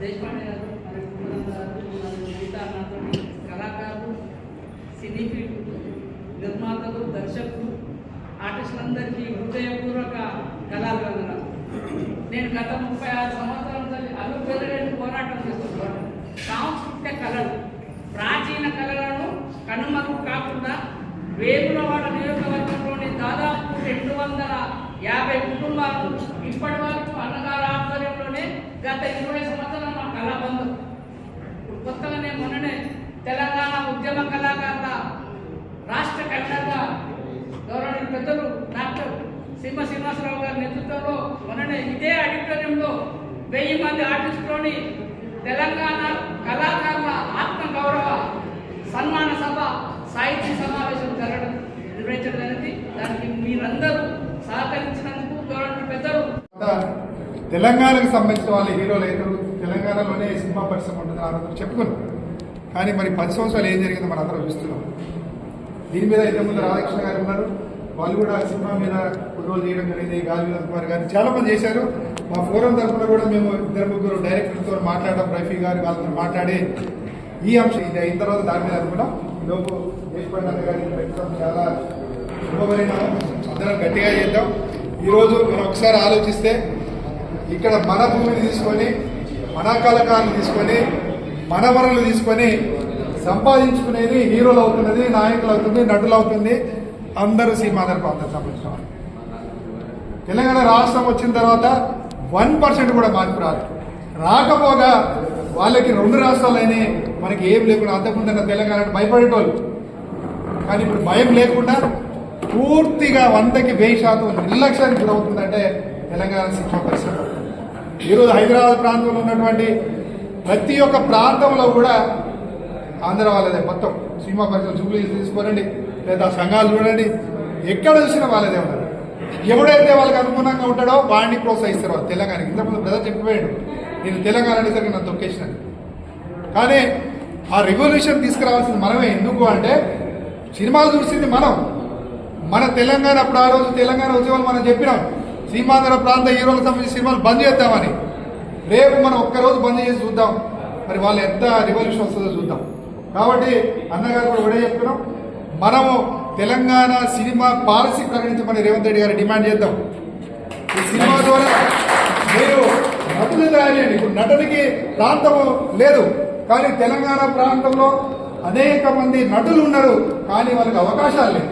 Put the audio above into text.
దేశపాండే గారు మరియు కళాకారులు సినీ నిర్మాతలు దర్శకులు ఆర్టిస్టులందరికీ హృదయపూర్వక కళాకారులు నేను గత ముప్పై ఆరు సంవత్సరాల తల్లి అలుపెరగని పోరాటం చేస్తున్నాను సాంస్కృతిక కళలు ప్రాచీన కళలను కనుమరు కాకుండా వేములవాడ నియోజకవర్గంలోని దాదాపు రెండు వందల యాభై కుటుంబాలు ఇప్పటి వరకు అన్నగారు ఆధ్వర్యంలోనే గత ఇరవై సింహ శ్రీనివాసరావు గారి నేతృత్వంలో మొన్ననే ఇదే ఆడిటోరియంలో వెయ్యి మంది ఆర్టిస్టులోని తెలంగాణ కళాకారుల ఆత్మ గౌరవ సన్మాన సభ సాహిత్య సమావేశం జరగడం నిర్వహించడం జరిగింది. దానికి మీరందరూ సహకరించినందుకు గవర్నమెంట్ పెద్దలు. తెలంగాణకు సంబంధించిన వాళ్ళ హీరోలు అయితే తెలంగాణలోనే సినిమా పరిశ్రమ ఉంటుంది అందరూ చెప్పుకున్నాం. కానీ మరి పది సంవత్సరాలు ఏం జరిగిందో మనం చూస్తున్నాం. దీని మీద ఇంతకుముందు ముందు రాధాకృష్ణ గారు ఉన్నారు. వాళ్ళు కూడా సినిమా మీద కొనుగోలు చేయడం జరిగింది. గాలి కుమార్ గారు చాలా మంది చేశారు. మా ఫోరం తరఫున కూడా మేము ఇద్దరు ముగ్గురు డైరెక్టర్తో మాట్లాడడం రఫీ గారు వాళ్ళతో మాట్లాడి ఈ అంశం ఇది అయిన తర్వాత దాని మీద కూడా లోపు దేశపాండే గారి పెట్టడం చాలా శుభమైన అందరం గట్టిగా చేద్దాం. ఈరోజు మనం ఒకసారి ఆలోచిస్తే ఇక్కడ మన భూమిని తీసుకొని మన కళకారులు తీసుకొని మన వనరులు తీసుకొని సంపాదించుకునేది హీరోలు అవుతున్నది నాయకులు అవుతుంది నటులు అవుతుంది. అందరూ సీమాధార ప్రాంతం సంబంధించిన తెలంగాణ రాష్ట్రం వచ్చిన తర్వాత వన్ పర్సెంట్ కూడా మార్పు రాదు. రాకపోగా వాళ్ళకి రెండు రాష్ట్రాలైనా మనకి ఏం లేకుండా అంతకుముందన్న తెలంగాణ భయపడేటోళ్ళు. కానీ ఇప్పుడు భయం లేకుండా పూర్తిగా వందకి వెయ్యి శాతం నిర్లక్ష్యానికి గురవుతుందంటే తెలంగాణ శిక్షణ పరిశ్రమ ఈరోజు హైదరాబాద్ ప్రాంతంలో ఉన్నటువంటి ప్రతి ఒక్క ప్రాంతంలో కూడా ఆంధ్ర వాళ్ళదే మొత్తం. సినిమా పరిశ్రమ జూబ్లీ తీసుకోనండి లేదా సంఘాలు చూడండి ఎక్కడ చూసినా వాళ్ళదే ఉన్నారు ఎవడైతే వాళ్ళకి అనుగుణంగా ఉంటాడో వాడిని ప్రోత్సహిస్తారు తెలంగాణకి ఇంతకుముందు బ్రదర్ చెప్పిపోయాడు నేను తెలంగాణ అనేసరికి నన్ను తొక్కేసినాను కానీ ఆ రెవల్యూషన్ తీసుకురావాల్సింది మనమే ఎందుకు అంటే సినిమాలు చూసింది మనం. మన తెలంగాణ అప్పుడు ఆ రోజు తెలంగాణ ఉద్యమాలు మనం చెప్పినాం. సీమాంధ్ర ప్రాంత హీరోలకు సంబంధించిన సినిమాలు బంద్ చేద్దామని. రేపు మనం ఒక్కరోజు బంద్ చేసి చూద్దాం. మరి వాళ్ళు ఎంత రివల్యూషన్ వస్తుందో చూద్దాం. కాబట్టి అన్నగారు కూడా ఒకటే చెప్తున్నాం. మనము తెలంగాణ సినిమా పాలసీ ప్రకటించమని రేవంత్ రెడ్డి గారు డిమాండ్ చేద్దాం. ఈ సినిమా ద్వారా మీరు నటులు తయారు ఇప్పుడు నటునికి ప్రాంతము లేదు. కానీ తెలంగాణ ప్రాంతంలో అనేక మంది నటులు ఉన్నారు. కానీ వాళ్ళకి అవకాశాలు లేవు.